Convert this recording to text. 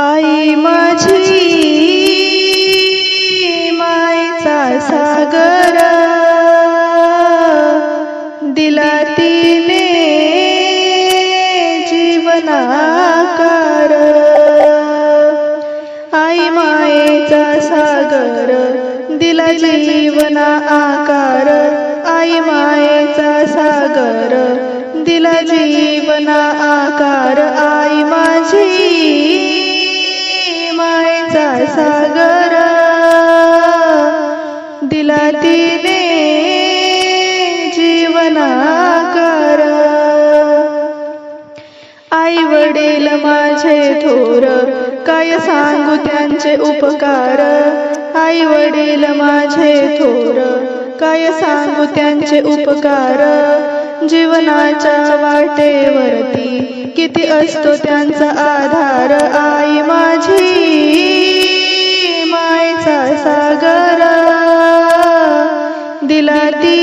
आई माझी मायचा सागर. दिला तिने जीवनाकार. आई मायेचा सागर. दिला जीवना आकार आई मायेचा सागर. दिला जीवना आकार मायेचा सागर. दिला तिने जीवनाकार. आई वडील माझे थोर काय सांगू त्यांचे उपकार? आई वडील माझे थोर काय सांगू त्यांचे उपकार? जीवनाच्या वाटेवरती किती असतो त्यांचा आधार? দিলাতি